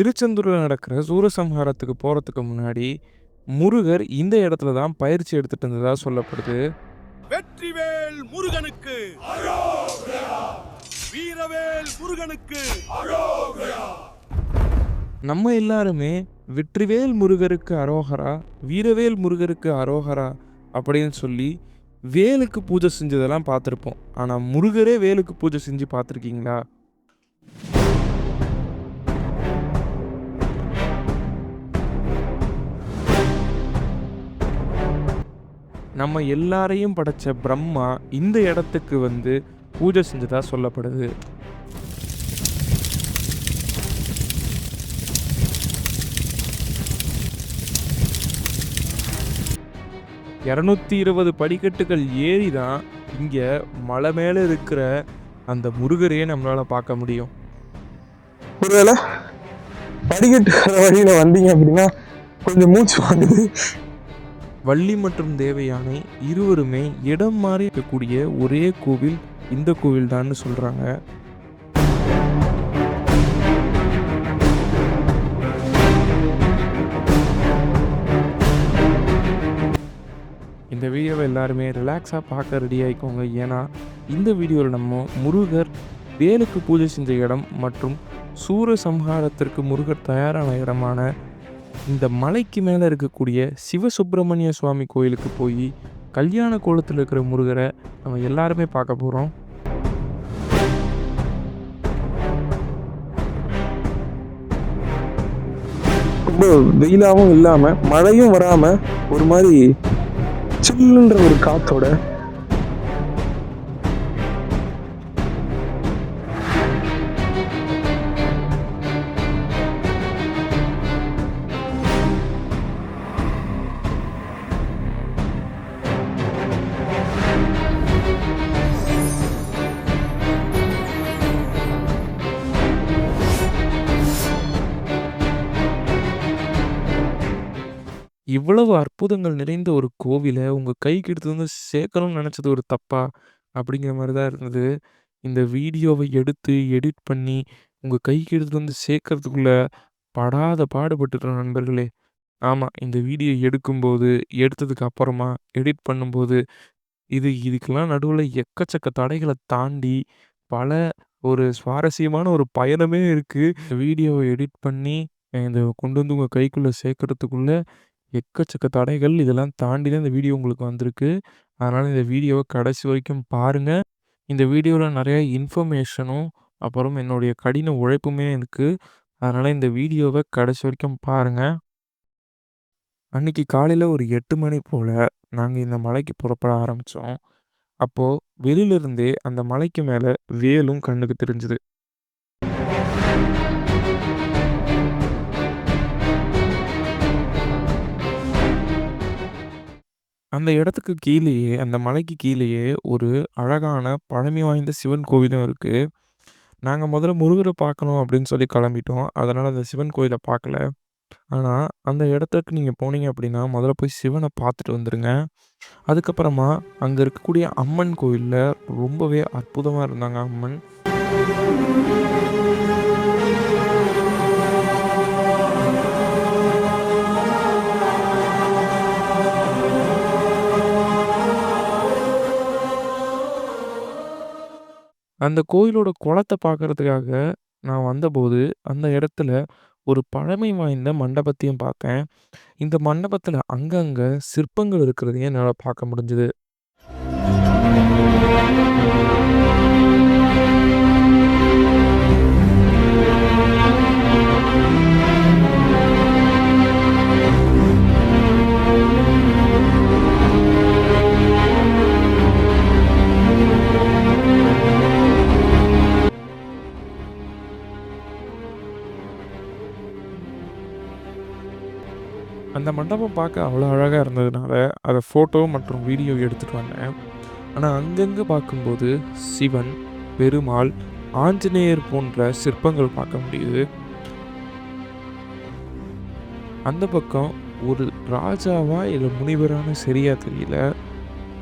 திருச்செந்தூரில் நடக்கிற சூரசம்ஹாரத்துக்கு போகிறதுக்கு முன்னாடி முருகர் இந்த இடத்துல தான் பயிற்சி எடுத்துட்டு இருந்ததா சொல்லப்படுது. வெற்றிவேல் முருகனுக்கு. வீரவேல் முருகனுக்கு. நம்ம எல்லாருமே வெற்றிவேல் முருகருக்கு அரோகரா வீரவேல் முருகருக்கு அரோகரா அப்படின்னு சொல்லி வேலுக்கு பூஜை செஞ்சதெல்லாம் பார்த்துருப்போம். ஆனால் முருகரே வேலுக்கு பூஜை செஞ்சு பார்த்துருக்கீங்களா? நம்ம எல்லாரையும் படைச்ச பிரம்மா இந்த இடத்துக்கு வந்து பூஜை செஞ்சதா சொல்லப்படுது. இரநூத்தி இருபது படிக்கட்டுகள் ஏறி தான் இங்கே மலை மேலே இருக்கிற அந்த முருகரையே நம்மளால் பார்க்க முடியும். ஒருவேளை படிக்கட்டு வழியில் வழியில வந்தீங்க அப்படின்னா கொஞ்சம் மூச்சு வாங்குது. வள்ளி மற்றும் தேவயானை இருவருமே இடம் மாறி இருக்கக்கூடிய ஒரே கோவில் இந்த கோவில் தான்னு சொல்கிறாங்க இந்த வீடியோவை எல்லாருமே ரிலாக்ஸாக பார்க்க ரெடி ஆகிக்கோங்க ஏன்னா இந்த வீடியோவில் நம்ம முருகர் வேலுக்கு பூஜை செஞ்ச இடம் மற்றும் சூரசம்ஹாரத்திற்கு முருகர் தயாரான இடமான இந்த மலைக்கு மேலே இருக்கக்கூடிய சிவசுப்பிரமணிய சுவாமி கோயிலுக்கு போய் கல்யாண கோலத்தில் இருக்கிற முருகரை நம்ம எல்லாருமே பார்க்க போகிறோம் ரொம்ப வெயிலாகவும் இல்லாமல் மழையும் வராமல் ஒரு மாதிரி சில்லுன்ற ஒரு காத்தோட அற்புதங்கள் நிறைந்த ஒரு கோவிலை உங்கள் கைக்கு எடுத்து வந்து சேர்க்கணும்னு நினச்சது ஒரு தப்பா? அப்படிங்கிற மாதிரி தான் இருந்தது. இந்த வீடியோவை எடுத்து எடிட் பண்ணி உங்கள் கைக்கு எடுத்துட்டு வந்து சேர்க்கறதுக்குள்ள படாத பாடுபட்டுட்டோம் நண்பர்களே. ஆமாம் இந்த வீடியோ எடுக்கும்போது எடுத்ததுக்கு அப்புறமா எடிட் பண்ணும்போது இது இதுக்கெல்லாம் நடுவில் எக்கச்சக்க தடைகளை தாண்டி பல ஒரு சுவாரஸ்யமான ஒரு பயணமே இருக்குது வீடியோவை எடிட் பண்ணி இந்த கொண்டு வந்து உங்கள் கைக்குள்ளே சேர்க்கறதுக்குள்ள எக்கச்சக்க தடைகள் இதெல்லாம் தாண்டி தான் இந்த வீடியோ உங்களுக்கு வந்திருக்கு. அதனால் இந்த வீடியோவை கடைசி வரைக்கும் பாருங்கள் இந்த வீடியோவில் நிறைய இன்ஃபர்மேஷனும் அப்புறம் என்னுடைய கடின உழைப்புமே இருக்குது அதனால் இந்த வீடியோவை கடைசி வரைக்கும் பாருங்கள் அன்னைக்கு காலையில் ஒரு எட்டு மணி போல் நாங்கள் இந்த மலைக்கு புறப்பட ஆரம்பித்தோம் அப்போது வெளியிலிருந்தே அந்த மலைக்கு மேலே வேலும் கண்ணுக்கு தெரிஞ்சுது. அந்த இடத்துக்கு கீழேயே அந்த மலைக்கு கீழேயே ஒரு அழகான பழமை வாய்ந்த சிவன் கோவிலும் இருக்குது நாங்கள் முதல்ல முருகரை பார்க்கணும் அப்படின்னு சொல்லி கிளம்பிட்டோம். அதனால் அந்த சிவன் கோயிலை பார்க்கல. ஆனால் அந்த இடத்துக்கு நீங்கள் போனீங்க அப்படின்னா முதல்ல போய் சிவனை பார்த்துட்டு வந்துடுங்க அதுக்கப்புறமா அங்கே இருக்கக்கூடிய அம்மன் கோயிலில் ரொம்பவே அற்புதமாக இருந்தாங்க அம்மன். அந்த கோயிலோட குளத்த பார்க்கறதுக்காக நான் வந்தபோது, அந்த இடத்துல ஒரு பழமை வாய்ந்த மண்டபத்தையும் பார்த்தேன். இந்த மண்டபத்துல அங்கங்க சிற்பங்கள் இருக்கிறதையும் என்னால பார்க்க முடிஞ்சது. அந்த பார்க்க அவ்வளோ அழகாக இருந்ததுனால, அதை ஃபோட்டோ மற்றும் வீடியோ எடுத்துகிட்டு வந்தேன். ஆனால் அங்கங்கே பார்க்கும்போது சிவன், பெருமாள், ஆஞ்சநேயர் போன்ற சிற்பங்கள் பார்க்க முடியுது. அந்த பக்கம் ஒரு ராஜாவா இல்லை முனிவரான சரியா தெரியல.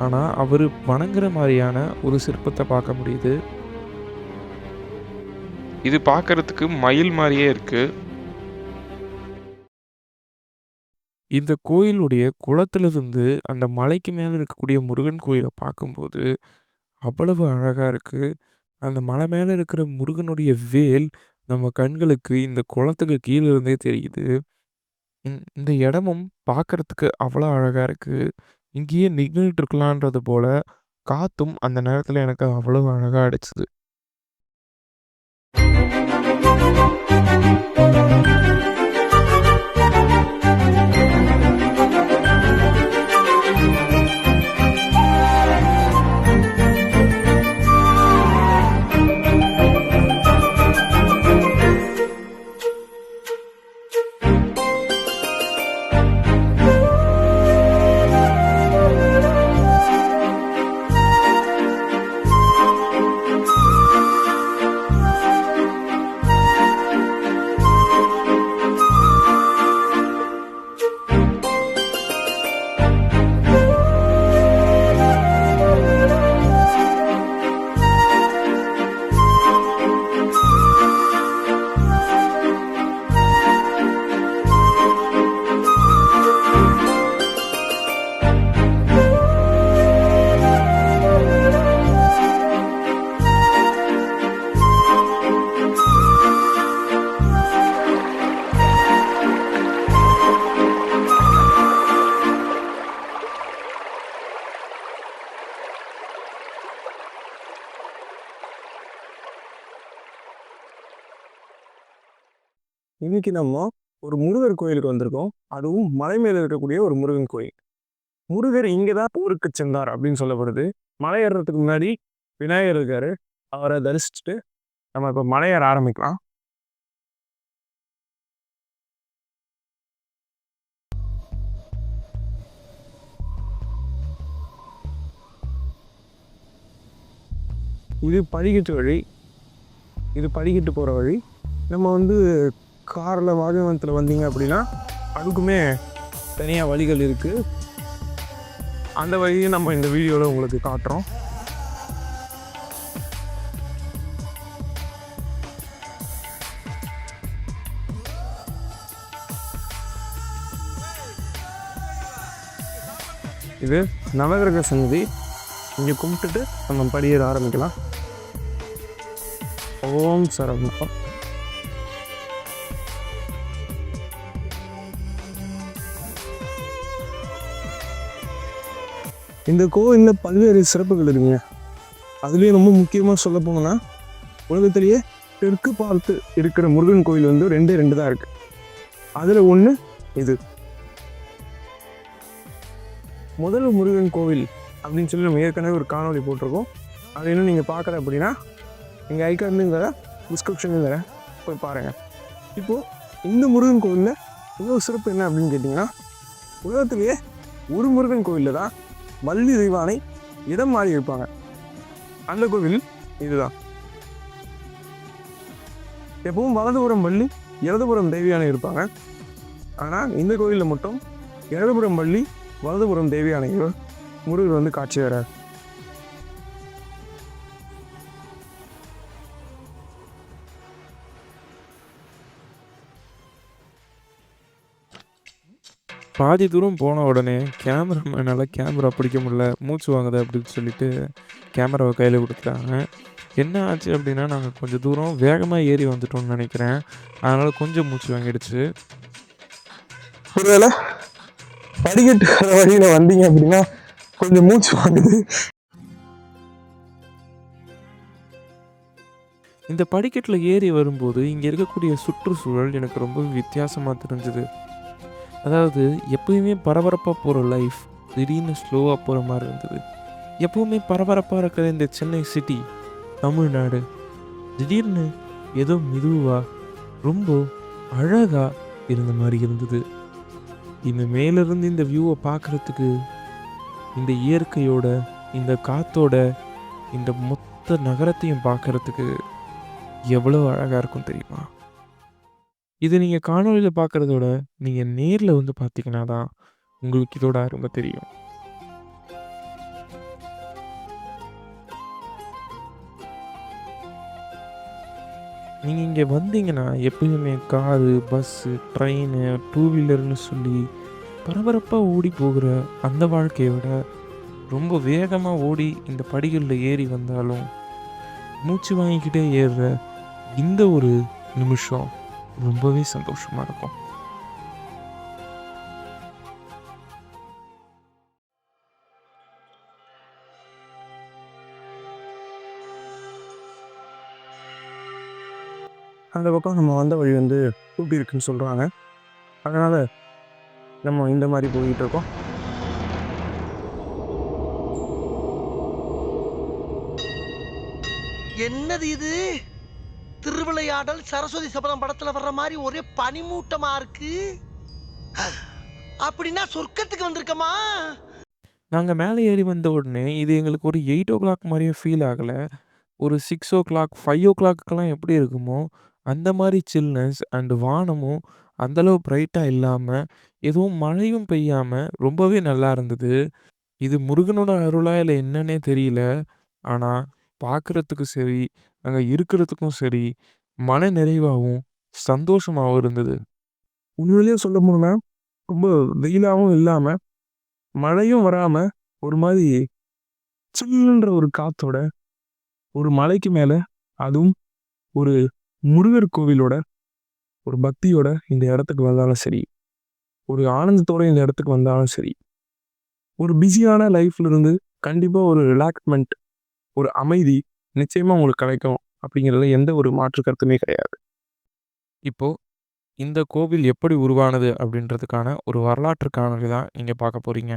ஆனால் அவர் வணங்குற மாதிரியான ஒரு சிற்பத்தை பார்க்க முடியுது. இது பார்க்கறதுக்கு மயில் மாதிரியே இருக்கு. இந்த கோயிலுடைய குளத்திலிருந்து அந்த மலைக்கு மேல இருக்கக்கூடிய முருகன் கோயில பார்க்கும்போது, அவ்வளவு அழகா இருக்கு. அந்த மலை மேல இருக்கிற முருகனுடைய வேல் நம்ம கண்களுக்கு இந்த குளத்துக்கு கீழ இருந்தே தெரியுது. இந்த இடமும் பார்க்கறதுக்கு அவ்வளோ அழகா இருக்கு. இங்கேயே நின்னுட்டு இருக்கலான்றது போல, காத்தும் அந்த நேரத்தில் எனக்கு அவ்வளவு அழகா அடிச்சது. இன்னைக்கு நம்ம ஒரு முருகர் கோயிலுக்கு வந்திருக்கோம். அதுவும் மலை மேலே இருக்கக்கூடிய ஒரு முருகன் கோயில். முருகர் இங்கே தான் ஊருக்கு சென்றார் அப்படின்னு சொல்லப்படுது. மலை ஏறுறதுக்கு முன்னாடி விநாயகர் இருக்கார் அவரை தரிசிச்சுட்டு நம்ம இப்போ மலை ஏற ஆரம்பிக்கலாம். இது படிக்கட்டு வழி. இது படிக்கட்டு போகிற வழி. நம்ம வந்து காரில் வாகனத்தில் வந்தீங்க அப்படின்னா, அதுக்குமே தனியாக வழிகள் இருக்குது அந்த வழியை நம்ம இந்த வீடியோவில் உங்களுக்கு காட்டுறோம். இது நவகிரக சன்னதி. இங்கே கும்பிட்டுட்டு நம்ம படியேற ஆரம்பிக்கலாம். ஓம் சரவணபவ. இந்த கோவிலில் பல்வேறு சிறப்புகள் இருக்குங்க. அதுலேயும் ரொம்ப முக்கியமாக சொல்ல போனோம்னா, உலகத்திலேயே தெற்கு பார்த்து இருக்கிற முருகன் கோயில் வந்து 2 2 தான் இருக்குது அதில் ஒன்று இது. முதல் முருகன் கோவில் அப்படின்னு சொல்லி நம்ம ஏற்கனவே ஒரு காணொளி போட்டிருக்கோம். அது இன்னும் நீங்கள் பார்க்கல அப்படின்னா, எங்கள் ஐகான்லயும் டிஸ்கிரிப்ஷன் தரேன். போய் பாருங்கள் இப்போது இந்த முருகன் கோவிலில் இவ்வளோ சிறப்பு என்ன அப்படின்னு கேட்டிங்கன்னா, உலகத்திலேயே ஒரு முருகன் கோவிலில் தான் வள்ளி தெய்வானை இடம் மாறி இருப்பாங்க. அந்த கோவில் இதுதான். எப்பவும் வலதுபுறம் வள்ளி, இடதுபுறம் தேவியானை இருப்பாங்க. ஆனால் இந்த கோயிலில் மட்டும் இடதுபுறம் வள்ளி, வலதுபுறம் தேவியானை முருகர் வந்து காட்சி தரார். பாதி தூரம் போன உடனே கேமராமேனால கேமரா பிடிக்க முடியல. மூச்சு வாங்குது அப்படின்னு சொல்லிட்டு கேமராவ கையில குடுத்துட்டாங்க. என்ன ஆச்சு அப்படின்னா, நாங்க கொஞ்சம் தூரம் வேகமா ஏறி வந்துட்டோம்னு நெனைக்கிறேன். அதனால கொஞ்சம் மூச்சு வாங்கிடுச்சு. ஒருவேள படிக்கட்டு வழியில வந்தீங்க அப்படின்னா, கொஞ்சம் மூச்சு வாங்குது. இந்த படிக்கட்டுல ஏறி வரும்போது, இங்க இருக்கக்கூடிய சுற்றுச்சூழல் எனக்கு ரொம்ப வித்தியாசமா தெரிஞ்சது. அதாவது எப்பயுமே பரபரப்பாக போகிற லைஃப், திடீர்னு ஸ்லோவாக போகிற மாதிரி இருந்தது. எப்பவுமே பரபரப்பாக இருக்கிற இந்த சென்னை சிட்டி, தமிழ்நாடு, திடீர்னு ஏதோ மெதுவாக ரொம்ப அழகாக இருந்த மாதிரி இருந்தது. இந்த மேலிருந்து இந்த வியூவை பார்க்குறதுக்கு இந்த இயற்கையோட, இந்த காத்தோட, இந்த மொத்த நகரத்தையும் பார்க்குறதுக்கு எவ்வளவு அழகாக இருக்கும் தெரியுமா? இதை நீங்கள் காணொலியில் பார்க்குறதோட விட, நேரில் வந்து பார்த்தீங்கன்னா தான், உங்களுக்கு இதோட ரொம்ப தெரியும். நீங்கள் இங்கே வந்தீங்கன்னா, எப்பயுமே காரு, பஸ்ஸு, ட்ரெயினு, டூ வீலர்னு சொல்லி பரபரப்பாக ஓடி போகிற அந்த வாழ்க்கையை விட ரொம்ப வேகமாக ஓடி இந்த படிகளில் ஏறி வந்தாலும் மூச்சு வாங்கிக்கிட்டே ஏறுற இந்த ஒரு நிமிஷம் ரொம்பவே சந்தோஷமாக இருக்கும் அந்த பக்கம் நம்ம வந்த வழி வந்து பூட்டி இருக்குன்னு சொல்கிறாங்க அதனால் நம்ம இந்த மாதிரி போய்கிட்டு இருக்கோம். என்னது இது? திருவிளையாடல் சரஸ்வதி சபதம் படத்துல வர்ற மாதிரி ஒரே பனிமூட்டமா இருக்கு அப்படின்னா சொர்க்கத்துக்கு வந்திருக்கமா? நாங்கள் மேலே ஏறி வந்த உடனே இது எங்களுக்கு ஒரு எயிட் ஓ கிளாக் மாதிரியே ஃபீல் ஆகலை. ஒரு சிக்ஸ் ஓ கிளாக் ஃபைவ் ஓ கிளாக்குக்கெல்லாம் எப்படி இருக்குமோ அந்த மாதிரி சில்னஸ் அண்ட் வானமும் அந்தளவு பிரைட்டாக இல்லாமல் எதுவும் மழையும் பெய்யாமல் ரொம்பவே நல்லா இருந்தது. இது முருகனோட அருளா இல்லை என்னன்னே தெரியல. ஆனால் பார்க்குறதுக்கு சரி அங்கே இருக்கிறதுக்கும் சரி மன நிறைவாகவும் சந்தோஷமாகவும் இருந்தது. உண்மையிலேயே சொல்ல போனா ரொம்ப வெயிலாகவும் இல்லாமல் மழையும் வராமல் ஒரு மாதிரி சில்லுன்ற ஒரு காத்தோட ஒரு மலைக்கு மேலே அதுவும் ஒரு முருகர் கோவிலோட ஒரு பக்தியோட இந்த இடத்துக்கு வந்தாலும் சரி ஒரு ஆனந்தத்தோட இந்த இடத்துக்கு வந்தாலும் சரி ஒரு பிஸியான லைஃப்ல இருந்து கண்டிப்பாக ஒரு ரிலாக்ஸ்மெண்ட் ஒரு அமைதி நிச்சயமாக உங்களுக்கு கிடைக்கும் அப்படிங்கிறதுல எந்த ஒரு மாற்று கருத்துமே கிடையாது. இப்போது இந்த கோவில் எப்படி உருவானது அப்படின்றதுக்கான ஒரு வரலாற்று காணொளி தான் நீங்கள் பார்க்க போகிறீங்க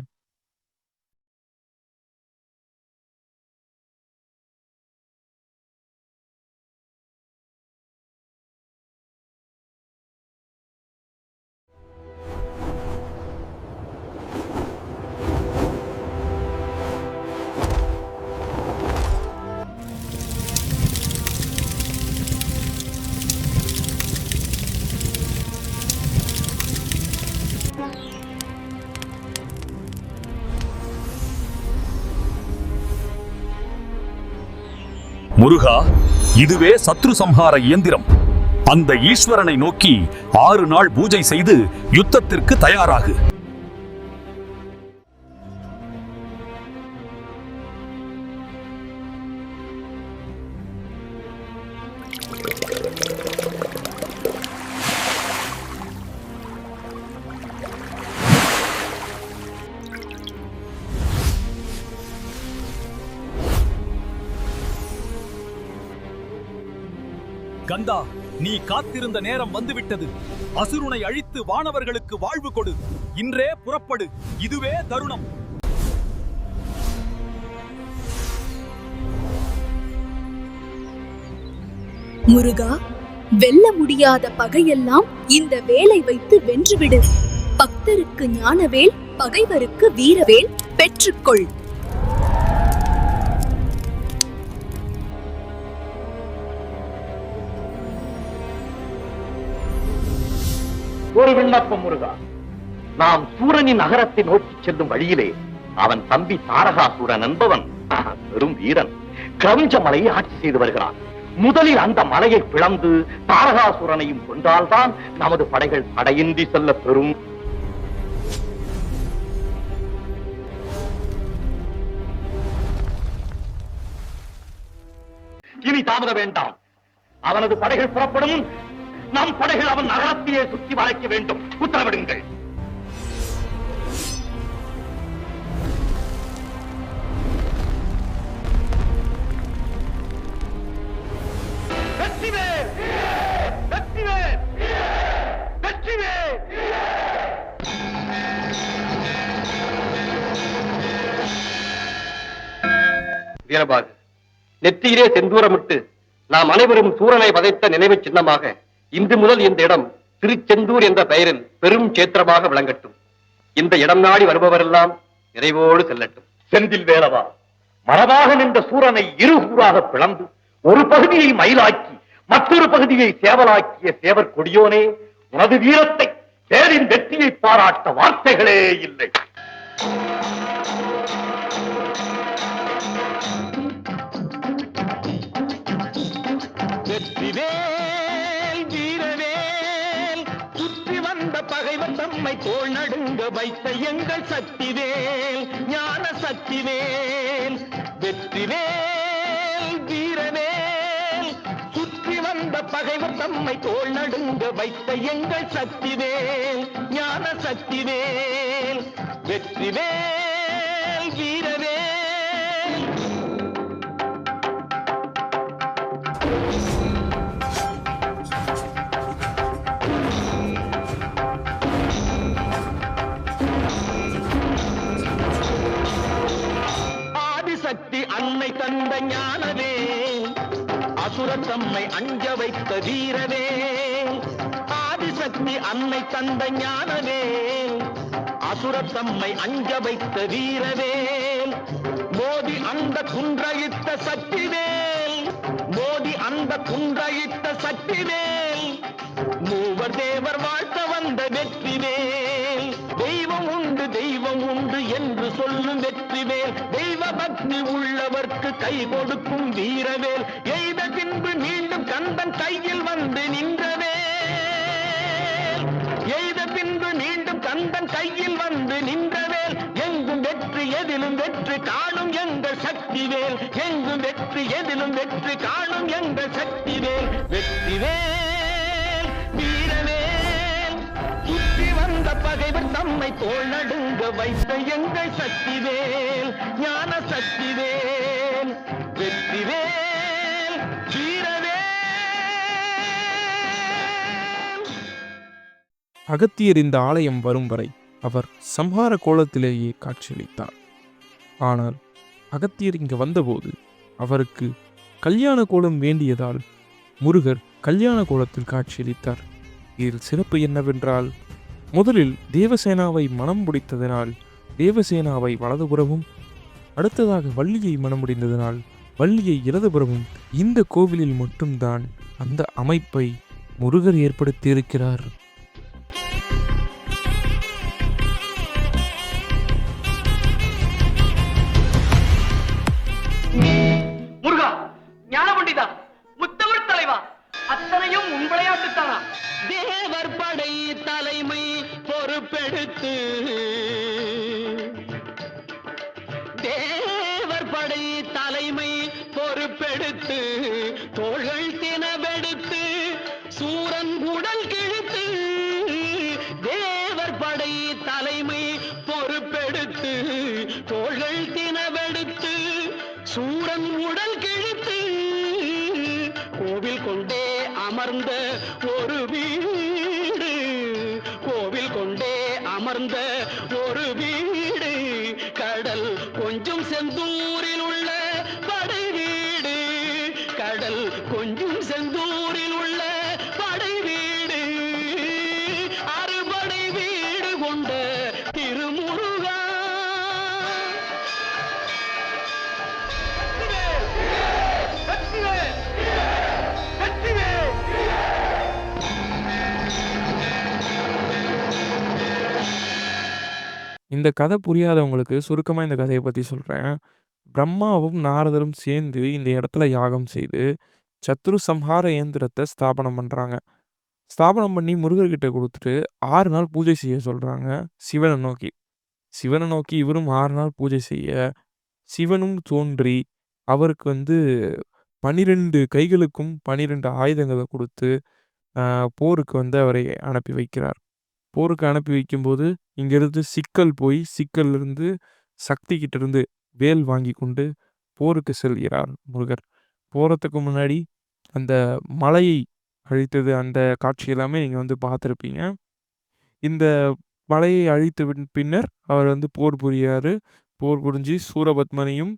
முருகா இதுவே சத்ரு சம்ஹார இயந்திரம். அந்த ஈஸ்வரனை நோக்கி ஆறு நாள் பூஜை செய்து யுத்தத்திற்கு தயாராகு. நந்தா நீ காத்திருந்த நேரம் வந்துவிட்டது. அசுரனை அழித்து வானவர்களுக்கு வாழ்வு கொடு. இன்றே புறப்படு. இதுவே தருணம். முருகா வெல்ல முடியாத பகையெல்லாம் இந்த வேலை வைத்து வென்றுவிடு. பக்தருக்கு ஞானவேல் பகைவருக்கு வீரவேல் பெற்றுக்கொள். ஒரு விண்ணப்பம் முருகா. நாம் சூரனின் நகரத்தை நோக்கி செல்லும் வழியிலே அவன் தம்பி தாரகாசூரன் என்பவன் பெரும் வீரன் கிரவுஞ்ச மலையை ஆட்சி செய்து வருகிறான். முதலில் அந்த மலையை பிளந்து தாரகாசுரனையும் கொண்டால்தான் நமது படைகள் தடையின்றி செல்ல பெறும். இனி தாமத வேண்டாம். அவனது படைகள் புறப்படும் நம் படைகள் அவன் நகரத்தையே சுற்றி வளைக்க வேண்டும். உத்தரவிடுங்கள். வீரபாகு நெற்றியிலே செந்தூரமிட்டு நாம் அனைவரும் சூரனை வதைத்த நினைவு சின்னமாக இன்று முதல் இந்த இடம் திருச்செந்தூர் என்ற பெயரில் பெரும் சேத்திரமாக விளங்கட்டும். இந்த இடம் நாடி வருபவரெல்லாம் நிறைவோடு செல்லட்டும். செந்தில் வேலவா மரபாக நின்ற சூரனை இருகூறாக பிளந்து ஒரு பகுதியை மயிலாக்கி மற்றொரு பகுதியை சேவலாக்கிய சேவர் கொடியோனே உனது வீரத்தை வேரின் வெற்றியை பாராட்ட வார்த்தைகளே இல்லை. போல் தோல் நடுங்க வைத்த எங்கள் சக்திவேல் ஞான சக்திவேல் வெற்றிவேல் வீரவேல். சுற்றி வந்த பகைவர் தம்மை தோல் நடுங்க வைத்த எங்கள் சக்திவேல் ஞான சக்திவேல் வெற்றிவேல் வீரவேல். ஆதிசக்தி தந்த ஞானவே அசுரர் தம்மை அஞ்ச வைத்த வீரவே ஆதிசக்தி அன்னை தந்த ஞானவே அசுரர் தம்மை அஞ்ச வைத்த வீரவே மோதி அந்த குன்றையிட்ட சக்திவேல் மோதி அந்த குன்றையிட்ட சக்திவேல். மூவர் தேவர் வாழ்த்த வந்த வெற்றிவேல் தெய்வம் உண்டு தெய்வம் உண்டு என்று சொல்லும் வெற்றிவேல். பக்தி உள்ளவர்க்கு கை கொடுக்கும் வீரவேல். எய்த பின்பு மீண்டும் கந்தன் கையில் வந்து நின்றவே எய்த பின்பு மீண்டும் கந்தன் கையில் வந்து நின்றவேல். எங்கும் வெற்றி எதிலும் வெற்றி காணும் எங்கள் சக்திவேல். எங்கும் வெற்றி எதிலும் வெற்றி காணும் எங்கள் சக்திவேல். வெற்றிவேல் வீரவேல். பகைவர் தம்மை தோல் நடுங்க வைத்த எங்கள் சக்திவேல் ஞான சக்திவேல் வெற்றிவேல் வீரவே அகத்தியர் இந்த ஆலயம் வரும் வரை அவர் சம்ஹார கோலத்திலேயே காட்சியளித்தார். ஆனால் அகத்தியர் இங்கு வந்தபோது அவருக்கு கல்யாண கோலம் வேண்டியதால் முருகர் கல்யாண கோலத்தில் காட்சியளித்தார். இதில் சிறப்பு என்னவென்றால் முதலில் தேவசேனாவை மனம் முடித்ததனால் தேவசேனாவை வலதுபுறமும் அடுத்ததாக வள்ளியை மனம் முடிந்ததனால் வள்ளியை இடதுபுறமும் இந்த கோவிலில் மட்டும்தான் அந்த அமைப்பை முருகர் ஏற்படுத்தியிருக்கிறார். தேவர் படை தலைமை பொறுப்பெடுத்து இந்த கதை புரியாதவங்களுக்கு சுருக்கமாக இந்த கதையை பற்றி சொல்கிறேன் பிரம்மாவும் நாரதரும் சேர்ந்து இந்த இடத்துல யாகம் செய்து சத்ரு சம்ஹார இயந்திரத்தை ஸ்தாபனம் பண்ணுறாங்க ஸ்தாபனம் பண்ணி முருகர்கிட்ட கொடுத்துட்டு ஆறு நாள் பூஜை செய்ய சொல்கிறாங்க சிவனை நோக்கி. சிவனை நோக்கி இவரும் ஆறு நாள் பூஜை செய்ய சிவனும் தோன்றி அவருக்கு வந்து பனிரெண்டு கைகளுக்கும் பனிரெண்டு ஆயுதங்களை கொடுத்து போருக்கு வந்து அவரை அனுப்பி வைக்கிறார். போருக்கு அனுப்பி வைக்கும்போது இங்கிருந்து சிக்கல் போய் சிக்கலிருந்து சக்தி கிட்டிருந்து வேல் வாங்கி கொண்டு போருக்கு செல்கிறார் முருகர். போகிறதுக்கு முன்னாடி அந்த மலையை அழித்தது அந்த காட்சி எல்லாமே நீங்கள் வந்து பார்த்துருப்பீங்க. இந்த மலையை அழித்து பின்- பின்னர் அவர் வந்து போர் புரியார் போர் புரிஞ்சு சூரபத்மனையும்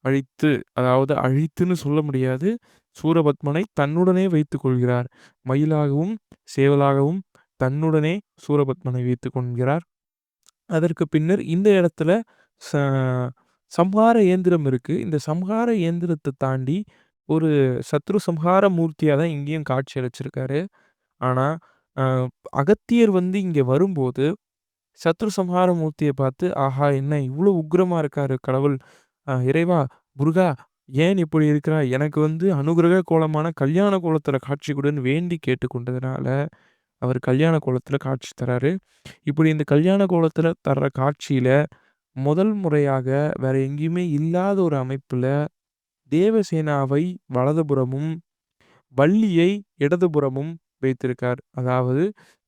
அழித்து அதாவது அழித்துன்னு சொல்ல முடியாது சூரபத்மனை தன்னுடனே வைத்து கொள்கிறார். மயிலாகவும் சேவலாகவும் தன்னுடனே சூரபத்மனை வைத்து கொள்கிறார். அதற்கு பின்னர் இந்த இடத்துல ச- சம்ஹார இயந்திரம் இருக்கு. இந்த சம்ஹார இயந்திரத்தை தாண்டி ஒரு சத்ரு சம்ஹார மூர்த்தியாக தான் இங்கேயும் காட்சி அளிச்சிருக்காரு. ஆனால் அகத்தியர் வந்து இங்கே வரும்போது சத்ரு சம்ஹார மூர்த்தியை பார்த்து ஆஹா என்ன இவ்வளோ உக்கிரமா இருக்காரு கடவுள். இறைவா முருகா ஏன் இப்படி இருக்கிறா எனக்கு வந்து அனுகிரக கோலமான கல்யாண கோலத்தில் காட்சி கொடுன்னு வேண்டி கேட்டுக்கொண்டதுனால அவர் கல்யாண கோலத்தில் காட்சி தராரு. இப்படி இந்த கல்யாண கோலத்தில் தர்ற காட்சியில, முதல் முறையாக வேற எங்கேயுமே இல்லாத ஒரு அமைப்பில் தேவசேனாவை வலதுபுறமும், வள்ளியை இடதுபுறமும் வைத்திருக்கார். அதாவது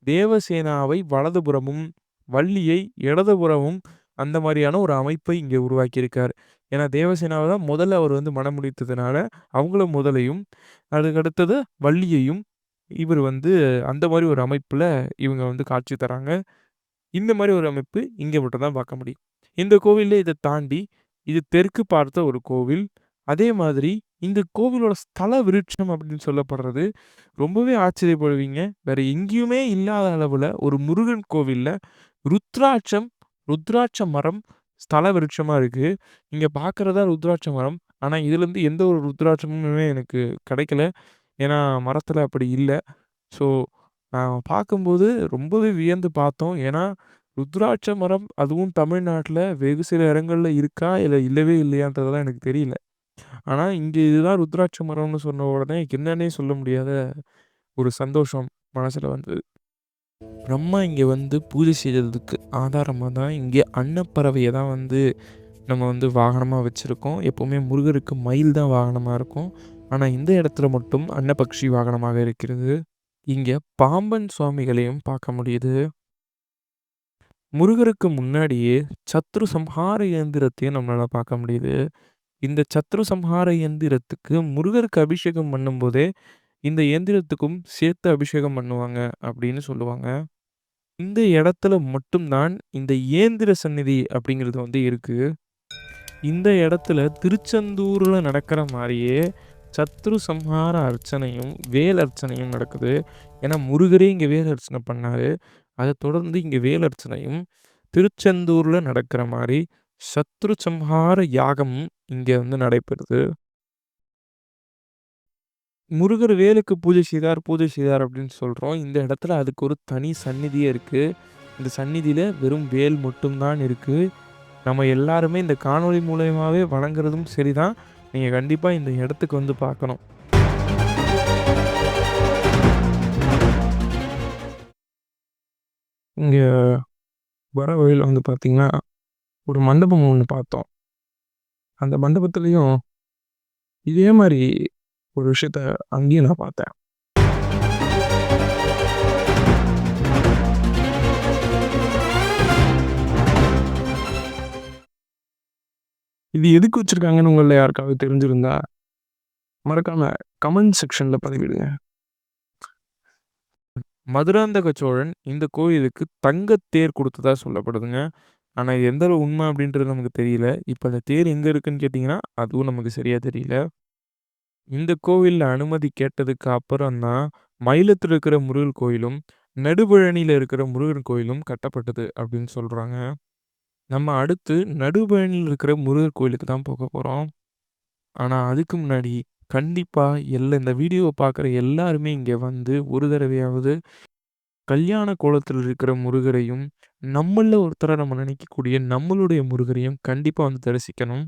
தேவசேனாவை வலதுபுறமும், வள்ளியை இடதுபுறமும் அந்த மாதிரியான ஒரு அமைப்பை இங்கே உருவாக்கியிருக்கார். ஏன்னா தேவசேனாவை தான் முதல்ல அவர் வந்து மனமுடித்ததுனால அவங்கள முதலையும், அதுக்கு அடுத்தது வள்ளியையும் இவர் வந்து அந்த மாரி ஒரு அமைப்புல இவங்க வந்து காட்சி தராங்க. இந்த மாரி ஒரு அமைப்பு இங்க மட்டும் தான் பார்க்க முடியும். இந்த கோவில்ல இத தாண்டி, இது தெற்கு பார்த்த ஒரு கோவில். அதே மாதிரி இந்த கோவிலோட ஸ்தல விருட்சம் அப்படின்னு சொல்லப்படுறது, ரொம்பவே ஆச்சரியப்படுவீங்க. வேற எங்கேயுமே இல்லாத அளவுல ஒரு முருகன் கோவில்ல ருத்ராட்சம் ருத்ராட்ச மரம் ஸ்தல விருட்சமா இருக்கு. நீங்க பார்க்குறது ருத்ராட்ச மரம். ஆனா இதுலருந்து எந்த ஒரு ருத்ராட்சமுமே எனக்கு கிடைக்கல. ஏன்னா மரத்தில் அப்படி இல்லை ஸோ நான் பார்க்கும்போது ரொம்பவே வியந்து பார்த்தோம். ஏன்னா ருத்ராட்ச மரம் அதுவும் தமிழ்நாட்டில் வெகு சில இடங்கள்ல இருக்கா? இல்ல இல்லவே இல்லையான்றதெல்லாம் எனக்கு தெரியல. ஆனா இங்க இதுதான் ருத்ராட்ச மரம்னு சொன்ன உடனே என்னன்னே சொல்ல முடியாத ஒரு சந்தோஷம் மனசுல வந்தது. பிரம்மா இங்க வந்து பூஜை செய்ததுக்கு ஆதாரமா தான் இங்கே அன்னப்பறவைய தான் வந்து நம்ம வந்து வாகனமா வச்சிருக்கோம். எப்பவுமே முருகருக்கு மயில் தான் வாகனமா இருக்கும். ஆனால் இந்த இடத்துல மட்டும் அன்னபக்ஷி வாகனமாக இருக்கிறது. இங்கே பாம்பன் சுவாமிகளையும் பார்க்க முடியுது. முருகருக்கு முன்னாடியே சத்ரு சம்ஹார இயந்திரத்தையும் நம்மளால் பார்க்க முடியுது. இந்த சத்ரு சம்ஹார இயந்திரத்துக்கு முருகருக்கு அபிஷேகம் பண்ணும்போதே, இந்த இயந்திரத்துக்கும் சேர்த்து அபிஷேகம் பண்ணுவாங்க அப்படின்னு சொல்லுவாங்க. இந்த இடத்துல மட்டும் தான் இந்த இயந்திர சந்நிதி அப்படிங்கிறது வந்து இருக்கு. இந்த இடத்துல திருச்செந்தூரில் நடக்கிற மாதிரியே சத்ரு சம்ஹார அர்ச்சனையும், வேல் அர்ச்சனையும் நடக்குது. ஏன்னா முருகரே இங்க வேல் அர்ச்சனை பண்ணாரு. அத தொடர்ந்து இங்க வேல் அர்ச்சனையும், திருச்செந்தூர்ல நடக்கிற மாதிரி சத்ரு சம்ஹார யாகம் இங்க வந்து நடைபெறுது. முருகர் வேலுக்கு பூஜை செய்தார், பூஜை செய்தார் அப்படின்னு சொல்றோம். இந்த இடத்துல அதுக்கு ஒரு தனி சந்நிதியே இருக்கு. இந்த சந்நிதியில வெறும் வேல் மட்டும் தான் இருக்கு. நம்ம எல்லாருமே இந்த காணொளி மூலயமாவே வணங்குறதும் சரிதான். நீங்கள் கண்டிப்பாக இந்த இடத்துக்கு வந்து பார்க்கணும். இங்கே வர வழியில் வந்து பார்த்தீங்கன்னா, ஒரு மண்டபம் ஒன்று பார்த்தோம். அந்த மண்டபத்துலேயும் இதே மாதிரி ஒரு விஷயத்த அங்கேயும் நான் பார்த்தேன். இது எதுக்கு வச்சுருக்காங்கன்னு உங்களில் யாருக்காவது தெரிஞ்சிருந்தா, மறக்காம கமெண்ட் செக்ஷனில் பதிவிடுங்க. மதுராந்தக சோழன் இந்த கோயிலுக்கு தங்க தேர் குடுத்ததா சொல்லப்படுதுங்க. ஆனால் இது எந்த அளவு உண்மை அப்படின்றது நமக்கு தெரியல. இப்போ அந்த தேர் எங்கே இருக்குன்னு கேட்டிங்கன்னா அதுவும் நமக்கு சரியாக தெரியல. இந்த கோவிலில் அனுமதி கேட்டதுக்கு அப்புறம் தான், மயிலத்தில் இருக்கிற முருகன் கோயிலும், நெடுபழனியில் இருக்கிற முருகன் கோயிலும் கட்டப்பட்டது அப்படின்னு சொல்கிறாங்க நம்ம அடுத்து நடுபழனியில் இருக்கிற முருகர் கோயிலுக்கு தான் போக போகிறோம் ஆனா அதுக்கு முன்னாடி கண்டிப்பா எல்லா இந்த வீடியோவ பார்க்குற எல்லாருமே இங்க வந்து ஒரு தடவையாவது கல்யாண கோலத்தில் இருக்கிற முருகரையும், நம்மள்ல ஒருத்தரா நம்ம நினைக்கக்கூடிய நம்மளுடைய முருகரையும் கண்டிப்பா வந்து தரிசிக்கணும்.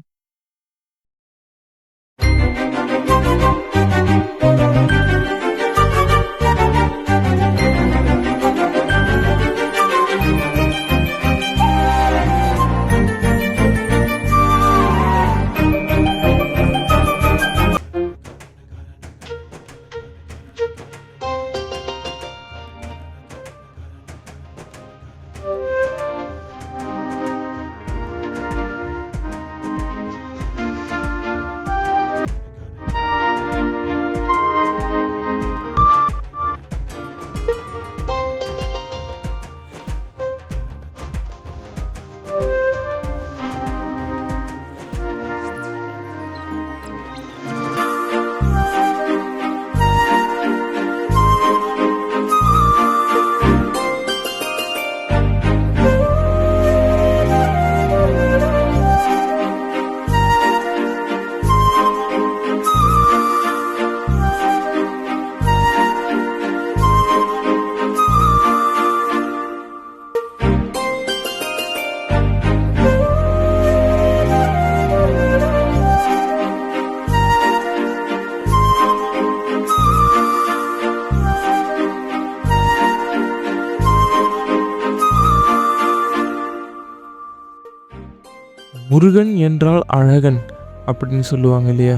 முருகன் என்றால் அழகன் அப்படின்னு சொல்லுவாங்க இல்லையா?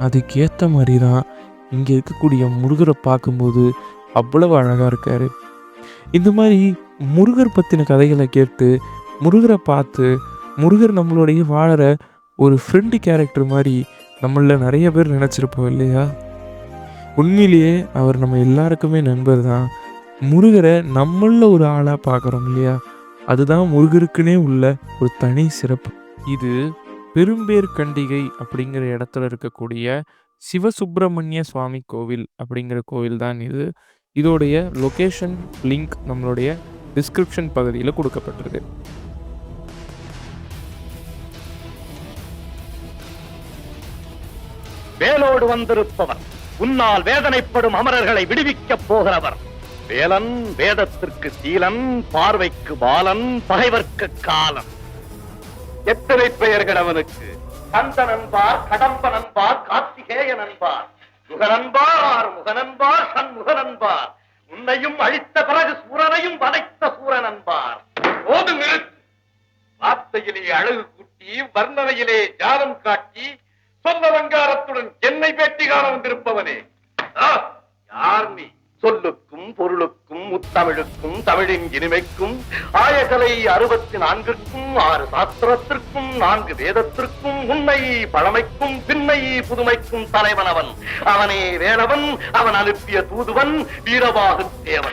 அதுக்கேற்ற மாதிரி தான் இங்கே இருக்கக்கூடிய முருகரை பார்க்கும்போது அவ்வளவு அழகாக இருக்கார். இந்த மாதிரி முருகர் பற்றின கதைகளை கேட்டு முருகரை பார்த்து முருகர் நம்மளுடைய வாழற ஒரு ஃப்ரெண்டு கேரக்டர் மாதிரி நம்மள நிறைய பேர் நினச்சிருப்போம் இல்லையா? உண்மையிலேயே அவர் நம்ம எல்லாருக்குமே நண்பர் தான். முருகரை நம்மள ஒரு ஆளாக பார்க்குறோம் இல்லையா? அதுதான் முருகருக்குனே உள்ள ஒரு தனி சிறப்பு. இது பெரும்பேர் கண்டிகை அப்படிங்கிற இடத்துல இருக்கக்கூடிய சிவசுப்பிரமணிய சுவாமி கோவில் அப்படிங்கிற கோவில் தான் இது. இதோடைய லொகேஷன் லிங்க் நம்மளுடைய டிஸ்கிரிப்ஷன் பகுதியில் கொடுக்கப்பட்டிருக்கு. வேலோடு வந்திருப்பவர் உன்னால் வேதனைப்படும் அமரர்களை விடுவிக்கப் போகிறவர். வேலன் வேதத்திற்கு சீலன் பார்வைக்கு பாலன் பகைவர்க்கு காலன். எத்தனை பெயர்கள் அவனுக்கு? கந்தன் என்பார் கடம்பன் என்பார் கார்த்திகேயன் என்பார் முகனன்பார் முகனன்பார் சண்முக நண்பார் உன்னையும் அழித்த பிறகு சூரனையும் வதைத்த சூரன் அன்பார் போது நிறுத்து வார்த்தையிலே அழகு கூட்டி வர்ணனையிலே ஜாதம் காட்டி சொந்த வங்காரத்துடன் என்னை பேட்டி காண வந்திருப்பவனே. யார் நீ? சொல்லுக்கும் பொருளுக்கும் முத்தமிழுக்கும் தமிழின் இனிமைக்கும் ஆயகலை அறுபத்தி நான்கிற்கும் ஆறு சாஸ்திரத்திற்கும் நான்கு வேதத்திற்கும் உன்னை பழமைக்கும் பின்னை புதுமைக்கும் தலைவன் அவன். அவனே வேலவன் அவன் அனுப்பிய தூதுவன் வீரவாகு தேவன்